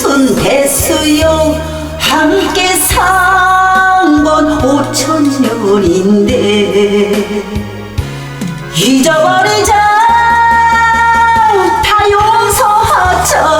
게 무슨 대수요. 함께 산건 5천 년인데 잊어버리자. 다 용서하자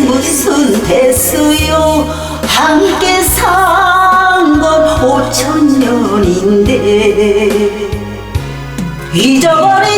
무슨 대수요? 함께 산건 5천 년인데 잊어버리